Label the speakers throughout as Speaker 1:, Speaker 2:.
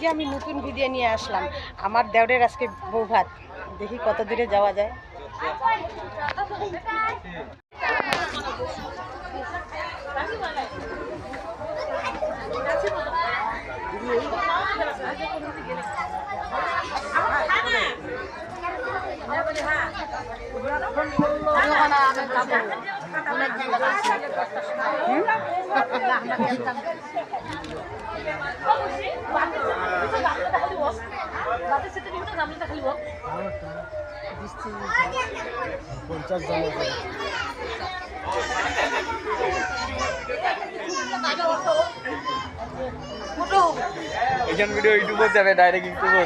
Speaker 1: যে আমি নতুন ভিডিও নিয়ে আসলাম। আমার দেওরের আজকে বউ ভাত। দেখি কত দূরে যাওয়া যায়।
Speaker 2: পঞ্চাশ জন
Speaker 3: এইখান ভিডিও ইউটিউবে যাবে ডাইরেক্ট ইউটিউবে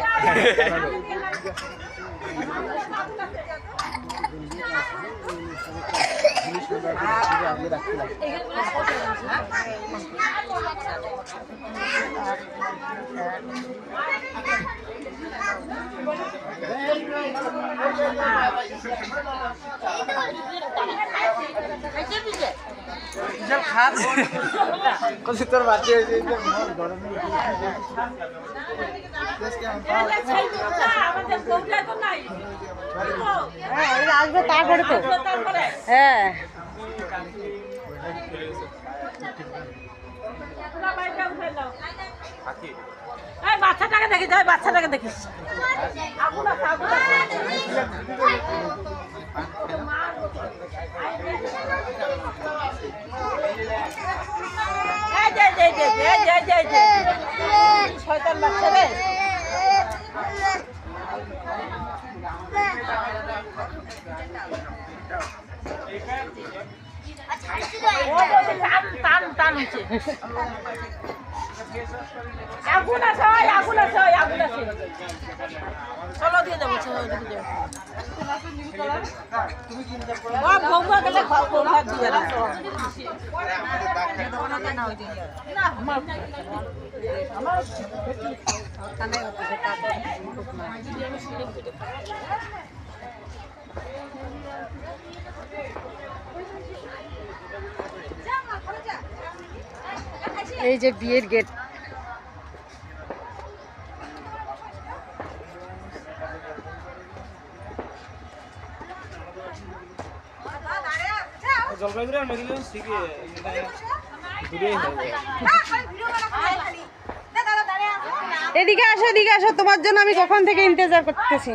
Speaker 2: আগে রাখছিলাম কত তোর বাচ্চা হয়েছে
Speaker 1: হ্যাঁ আসবে তারপরে তো হ্যাঁ
Speaker 4: বাচ্চাটাকে দেখি যাই বাচ্চাটাকে দেখিস। টান টান টান হচ্ছে। আগুন আছে আগুন আছে আগুন আছে। চলো দিয়ে যাব চলো দিয়ে যাব
Speaker 1: এই যে বিয়ের গেট।
Speaker 3: জলপাইগুড়ি আর
Speaker 1: এদিকে আসো এদিকে আসো। তোমার জন্য আমি কখন থেকে ইন্তজার করতেছি?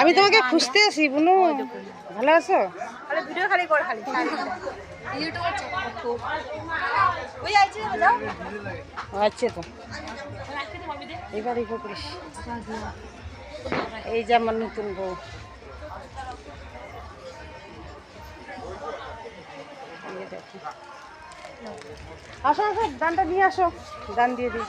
Speaker 1: আমি তোমাকে খুঁজতে আছি, বুনু। ভালো আছো? আচ্ছা তো। এবার করিস এই যে আমার নতুন বউ। আসো আসো দানটা নিয়ে আসো। দান দিয়ে দিই।